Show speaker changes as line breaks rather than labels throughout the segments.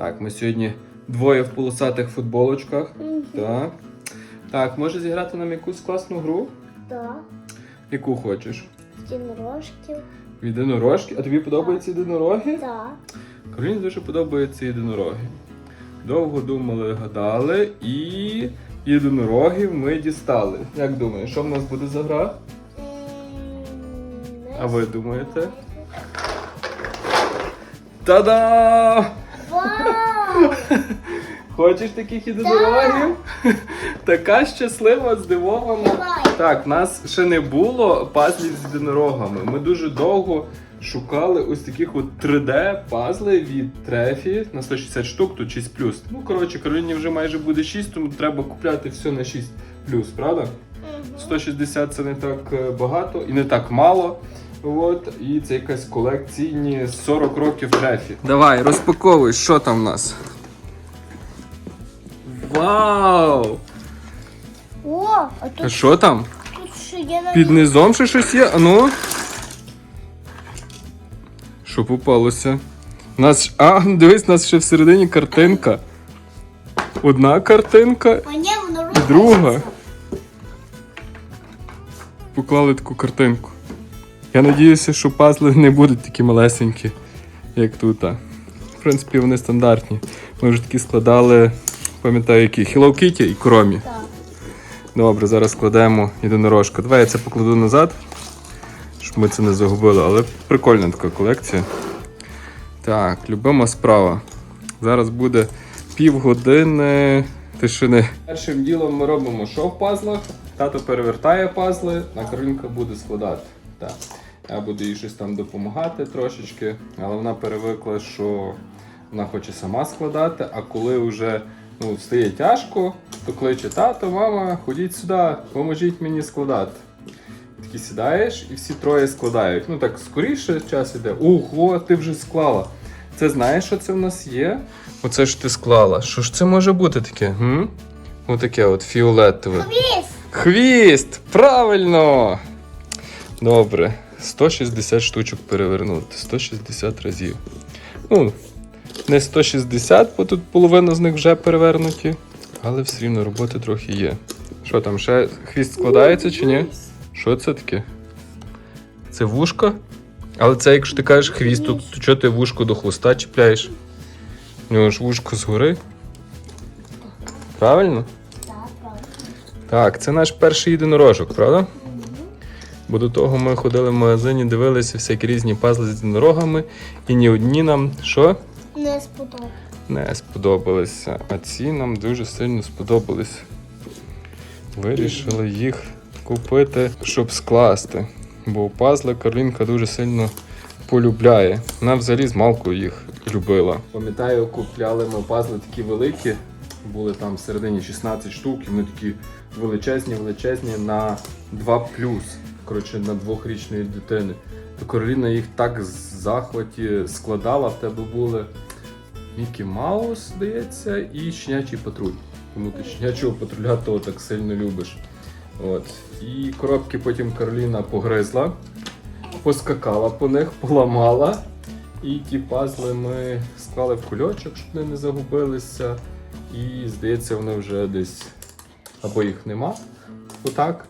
Так, ми сьогодні двоє в полосатих футболочках. Так. Так, може зіграти нам якусь класну гру?
Так,
Яку хочеш?
єдинорожків.
Єдинорожки? А тобі подобаються єдинороги?
Так.
Кароліні дуже подобаються єдинороги. Довго думали, гадали і єдинорогів ми дістали. Як думаєш, що в нас буде за гра? А ви думаєте? Та-да! Хочеш таких єдинорогів? Така щаслива, здивована. Так, в нас ще не було пазлів з єдинорогами. Ми дуже довго шукали ось таких от 3D пазли від Трефі на 160 штук, тут 6 Ну, коротше, Кароліні вже майже буде 6, тому треба купляти все на 6 плюс, правда? 160 це не так е, багато і не так мало. От, і це якась колекційні 40 років трефі. Давай, розпаковуй, що там в нас. Вау!
О, а тут,
А що там?
тут ще є на
Під низом ще щось є? А ну. Що попалося? У Нас... ж- А, дивись, у нас ще всередині картинка. Одна картинка
А ні, воно
і
рухається.
друга. Поклали таку картинку. Я надіюся, що пазли не будуть такі малесенькі, як тут. а. В принципі, вони стандартні. Ми вже такі складали, пам'ятаю, які Hello Kitty і Кромі.
Так.
Добре, зараз складаємо єдинорожку. Давай я це покладу назад, щоб ми це не загубили, але прикольна така колекція. Так, любима справа. Зараз буде півгодини тишини. Першим ділом ми робимо що в пазлах. Тато перевертає пазли, а Каролінка буде складати. Так. Я буду їй щось там допомагати трошечки, але вона перевикла, що вона хоче сама складати, а коли вже ну, стає тяжко, то кличе тато, мама, ходіть сюди, поможіть мені складати. Такі сідаєш і всі троє складають. Ну так скоріше час іде. Ого, ти вже склала. Це знаєш, що це в нас є? Оце ж ти склала. Що ж це може бути таке? М? Отаке от фіолетове.
Хвіст!
Хвіст! Правильно! Добре. 160 штучок перевернути. 160 разів. Ну, не 160, бо тут половина з них вже перевернуті. Але все рівно роботи трохи є. Що там, ще хвіст складається чи ні? Що це таке? Це вушко? Але це, якщо ти кажеш хвіст, то, то чого ти вушко до хвоста чіпляєш? У нього ж вушко згори. Правильно?
Так,
це наш перший єдинорожок, правда? Бо до того ми ходили в магазині, дивилися всякі різні пазли з єдинорогами, і ні одні нам що?
Не сподобалось.
Не сподобалися. А ці нам дуже сильно сподобались. Вирішили їх купити, щоб скласти. Бо пазли Каролінка дуже сильно полюбляє. Вона взагалі з малку їх любила. Пам'ятаю, купляли ми пазли такі великі. Були там всередині 16 штук, і вони такі величезні, величезні на 2 Коротше, на двохрічної дитини. То Кароліна їх так з захваті складала, в тебе були Мікі Маус, здається, і щенячий патруль. Тому ти щенячого патруля того так сильно любиш. От. І коробки потім Кароліна погризла, поскакала по них, поламала. І ті пазли ми склали в кульочок, щоб вони не загубилися. І здається, вони вже десь або їх нема, отак,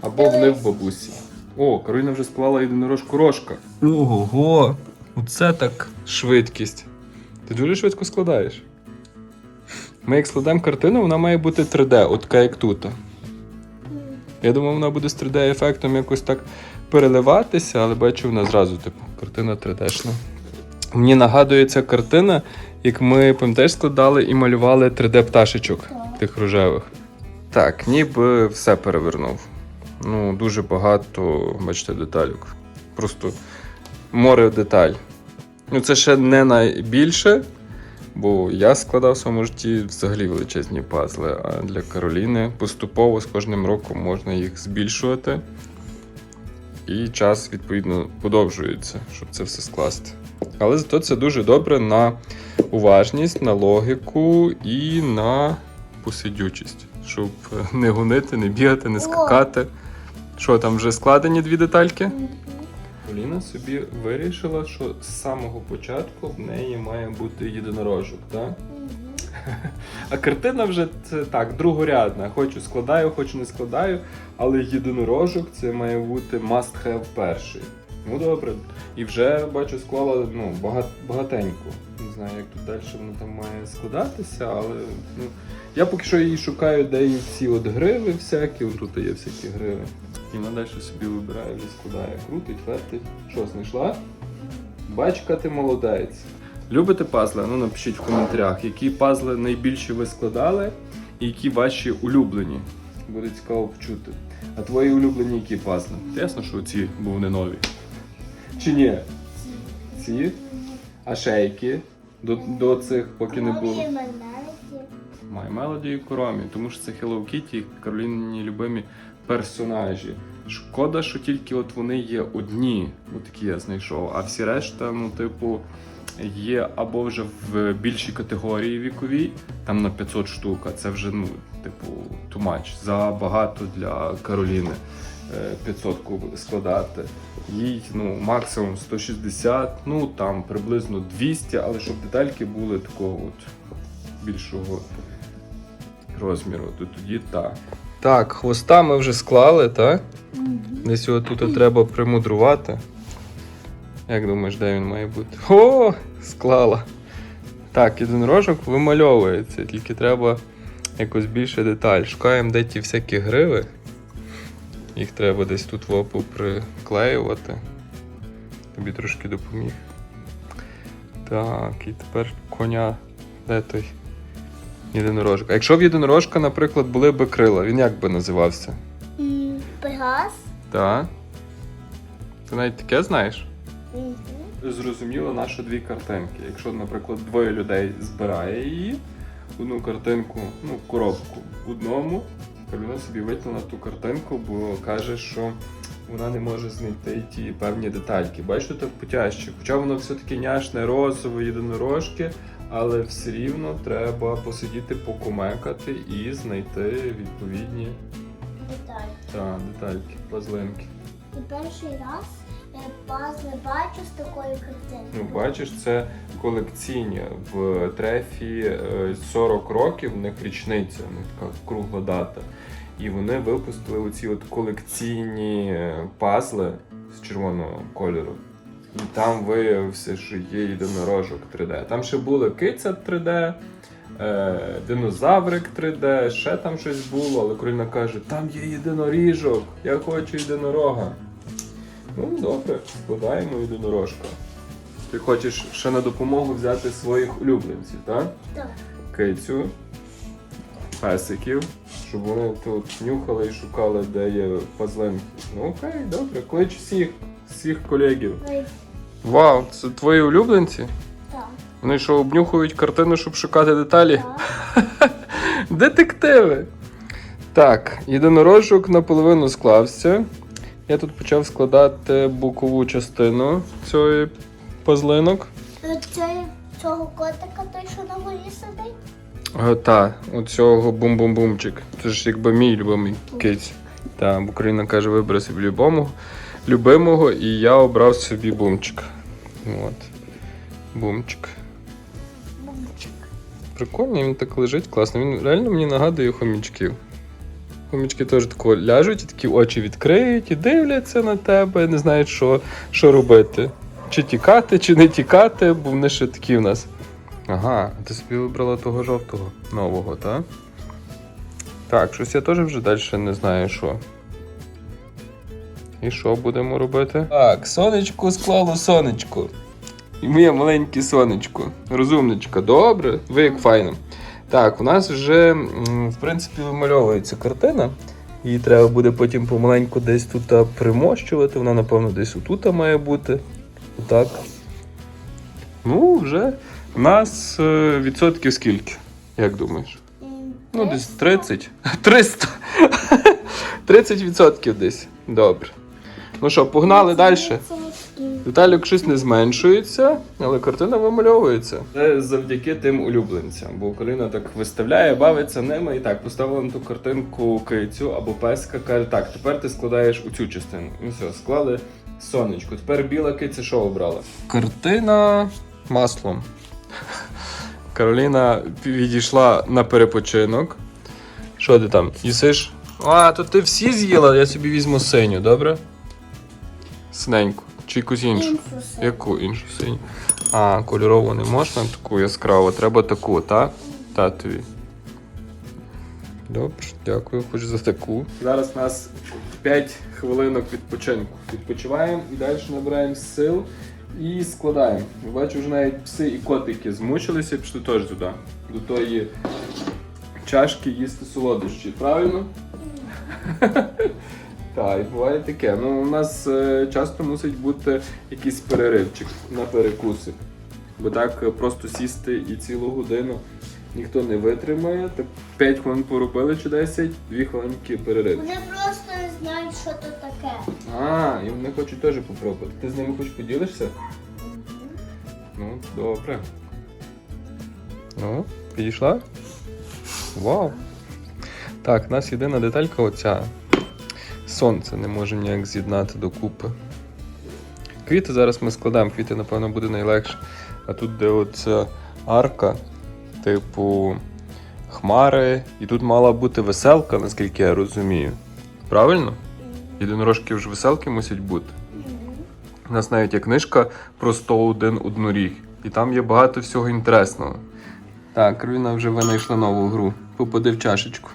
або вони в бабусі. О, Кароліна вже склала єдинорожку рожка. Ого, оце так швидкість. Ти дуже швидко складаєш. Ми як складаємо картину, вона має бути 3D, от така як тут. Я думав, вона буде з 3D-ефектом якось так переливатися, але бачу, вона зразу, типу, картина 3D-шна. Мені нагадує ця картина, як ми, пам'ятаєш, складали і малювали 3D-пташечок тих рожевих. Так, ніби все перевернув. Ну, дуже багато, бачите, деталюк. Просто море деталь. Ну, це ще не найбільше, бо я складав в своєму житті взагалі величезні пазли. А для Кароліни поступово з кожним роком можна їх збільшувати. І час, відповідно, подовжується, щоб це все скласти. Але зато це дуже добре на уважність, на логіку і на посидючість, щоб не гонити, не бігати, не скакати. Що там вже складені дві детальки? Поліна собі вирішила, що з самого початку в неї має бути єдинорожок, так? А картина вже це так, другорядна. Хочу складаю, хочу не складаю, але єдинорожок це має бути must have перший. Ну добре. І вже бачу, склала ну, багат, багатенько. Не знаю, як тут далі воно там має складатися, але ну, я поки що її шукаю, де є ці от гриви всякі, тут є всякі гриви. І вона далі собі вибирає, вже складає. Крутить, вертить. Що, знайшла? Бачка, ти молодець. Любите пазли? Ну напишіть в коментарях, які пазли найбільше ви складали і які ваші улюблені. Буде цікаво почути. А твої улюблені які пазли? Ясно, що ці, бо вони нові. Чи ні? Ці? А ще які? До, до цих поки не було. My Melody і Коромі, тому що це Hello Kitty і Кароліні любимі персонажі. Шкода, що тільки от вони є одні, от такі я знайшов, а всі решта, ну, типу, є або вже в більшій категорії віковій, там на 500 штук, а це вже, ну, типу, much, забагато для Кароліни. е, 500 куб складати. Їй ну, максимум 160, ну там приблизно 200, але щоб детальки були такого от більшого розміру, то тоді так. Так, хвоста ми вже склали, так? Десь його тут треба примудрувати. Як думаєш, де він має бути? О, склала. Так, єдинорожок вимальовується, тільки треба якось більше деталь. Шукаємо, де ті всякі гриви. Їх треба десь тут в опу приклеювати. Тобі трошки допоміг. Так, і тепер коня. Де той? Єдинорожка. А якщо в єдинорожка, наприклад, були би крила, він як би називався?
Пегас.
Так. Ти навіть таке знаєш? Зрозуміло наші дві картинки. Якщо, наприклад, двоє людей збирає її, одну картинку, ну, коробку в одному, Кароліна собі витягнула ту картинку, бо каже, що вона не може знайти ті певні детальки. Бачите, так потяжче. Хоча воно все-таки няшне, розове, єдинорожки, але все рівно треба посидіти, покумекати і знайти відповідні
Деталь.
та, детальки, пазлинки.
І перший раз я пазли бачу з такою
картинкою.
Ну,
бачиш, це колекційні. В трефі е, 40 років, в них річниця, в них така кругла дата. І вони випустили оці от колекційні е, пазли з червоного кольору. І там виявився, що є єдинорожок 3D. Там ще були киця 3D, е, динозаврик 3D, ще там щось було, але Коріна каже, там є єдиноріжок, я хочу єдинорога. Ну, добре, складаємо єдинорожка. Ти хочеш ще на допомогу взяти своїх улюбленців, так?
Так.
Кицю, песиків, щоб вони тут нюхали і шукали, де є пазлинки. Ну окей, добре, клич всіх, всіх колегів. Вау, це твої улюбленці?
Так.
Вони що, обнюхують картину, щоб шукати деталі?
Так.
Детективи! Так, єдинорожок наполовину склався. Я тут почав складати бокову частину цієї пазлинок.
Це- Цього котика, той, що на горі сидить.
Е, Та, оцього бум-бум-бумчик. Це ж якби мій любимий киць. Та, Україна каже, вибери собі любому, любимого, і я обрав собі бумчик. От. Бумчик.
Бумчик.
Прикольний, він так лежить класно. Він реально мені нагадує хомічків. Хомічки теж тако ляжуть і такі очі відкриють і дивляться на тебе, не знають, що, що робити. Чи тікати, чи не тікати, бо вони ще такі в нас. Ага, ти собі вибрала того жовтого нового, так? Так, щось я теж вже далі не знаю, що. І що будемо робити? Так, сонечко склало сонечко. І моє маленьке сонечко. Розумничка, добре, ви як файно. Так, у нас вже, в принципі, вимальовується картина. Її треба буде потім помаленьку десь тут примощувати. Вона, напевно, десь отут має бути. Отак. Ну, вже у нас е, відсотків скільки? Як думаєш? Ну, десь 30. 300. 30 відсотків десь. Добре. Ну що, погнали далі. Деталік щось не зменшується, але картина вимальовується. Це завдяки тим улюбленцям, бо Карина так виставляє, бавиться ними і так поставила на ту картинку кицю або песка. Каже, так, тепер ти складаєш у цю частину. Ну все, склали сонечко. Тепер біла киця що обрала? Картина маслом. Кароліна відійшла на перепочинок. Що ти там? Їсиш? А, то ти всі з'їла, я собі візьму синю, добре? Синеньку. Чи якусь іншу?
Інфуси.
Яку іншу синю? А, кольорову не можна, таку яскраву. Треба таку, так? Татові. Добре, дякую, хоч за таку. Зараз у нас 5 хвилинок відпочинку. Відпочиваємо і далі набираємо сил і складаємо. Я бачу, вже навіть пси і котики змучилися, пішли теж туди. До тої чашки їсти солодощі, правильно? Так, і буває таке. Ну, у нас е, часто мусить бути якийсь переривчик на перекуси. Бо так е, просто сісти і цілу годину ніхто не витримає. Так 5 хвилин поробили чи 10, 2 хвилинки перерив.
Вони просто не знають, що то таке.
А, і вони хочуть теж попробувати. Ти з ними хоч поділишся? Ну, добре. Ну, підійшла? Вау! Так, у нас єдина деталька оця. Сонце не можемо ніяк з'єднати докупи. Квіти зараз ми складаємо, квіти, напевно, буде найлегше. А тут, де оця арка, типу хмари, і тут мала бути веселка, наскільки я розумію. Правильно? Єдинорожки вже веселки мусять бути. У нас навіть є книжка про 101 одноріг. І там є багато всього інтересного. Так, Кароліна вже винайшла нову гру. Попади в чашечку.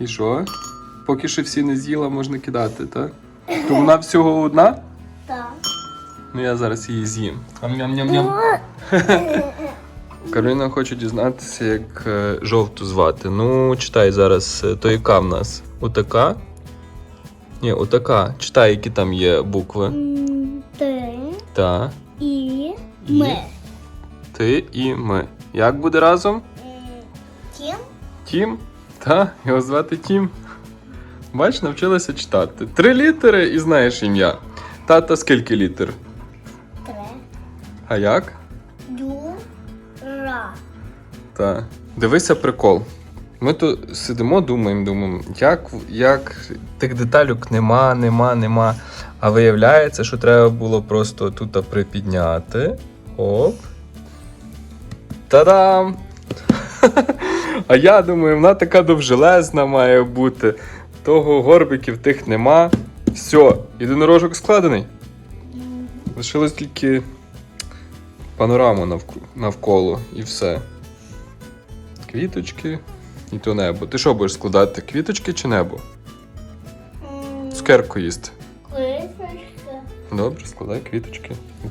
І що? Поки що всі не з'їла, можна кидати, так? То вона всього одна?
Так.
Ну я зараз її з'їм. Ам-ням-ням-ням. Кароліна хоче дізнатися, як е, жовту звати. Ну, читай зараз, е, то яка в нас? Отака? Ні, отака. Читай, які там є букви.
Ти
Та.
і
І?
ми.
Ти і ми. Як буде разом?
Тім?
Тім? Та, його звати Тім. Бач, навчилася читати. Три літери і знаєш ім'я. Тата скільки літер?
Три.
А як?
Юра.
Та. Дивися прикол. Ми тут сидимо, думаємо, думаємо, як, як тих деталюк нема, нема, нема. А виявляється, що треба було просто тут припідняти. Оп. Та-дам! А я думаю, вона така довжелезна має бути. Того горбиків тих нема. Все, єдинорожок складений. Лишилось тільки панораму навколо і все. Квіточки і то небо. Ти що будеш складати? Квіточки чи небо?
М,
Цукерку їсти.
Квіточка.
Добре, складай квіточки.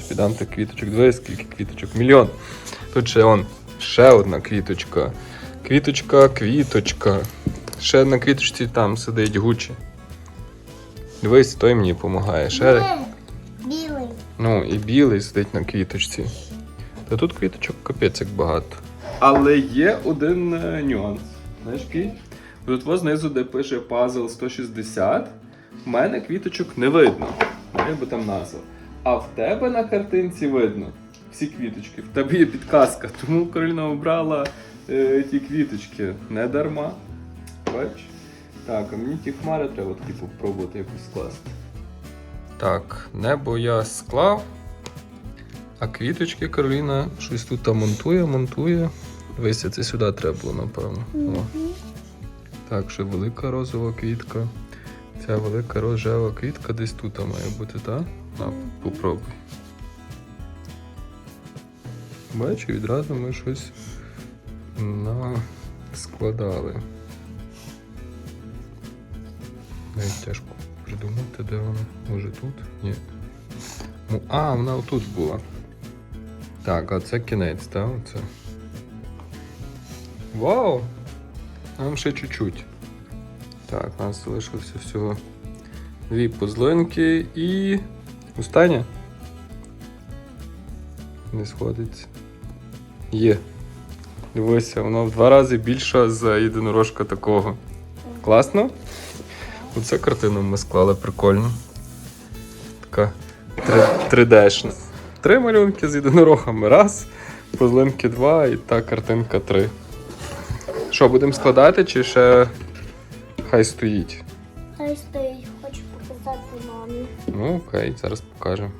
Я тобі квіточок. Дивись, скільки квіточок. Мільйон. Тут ще он, ще одна квіточка. Квіточка, квіточка. Ще одна квіточці там сидить Гучі. Дивись, той мені допомагає. Ще.
Білий.
Ну, і білий сидить на квіточці. Та тут квіточок капець як багато. Але є один е, нюанс. Знаєш, який? Тут знизу, де пише пазл 160, в мене квіточок не видно. Має бо там назва. А в тебе на картинці видно всі квіточки. В тебе є підказка, тому Кароліна обрала е, ті квіточки не дарма. Бач? Так, а мені ті хмари треба такі попробувати якось скласти. Так, небо я склав. А квіточки Кароліна щось тут там монтує, монтує. Дивися, це сюди треба було, напевно. О. Так, ще велика розова квітка. Ця велика рожева квітка десь тут має бути, так? На, попробуй. Бачу, відразу ми щось на... Навіть тяжко придумати, де вона. Може тут? Ні. А, вона отут була. Так, а це кінець, так? Оце. Вау! Нам ще чуть-чуть. Так, у нас залишилося всього дві позлинки і. Остання. Не сходиться. Є. Дивися, воно в два рази більше за єдинорожка такого. Класно? Оце картину ми склали прикольно. Така 3D-шна. Три малюнки з єдинорогами. Раз, позлинки два і та картинка три. Що, будемо складати чи ще хай стоїть?
Хай стоїть, хочу показати мамі.
Ну Окей, зараз покажемо.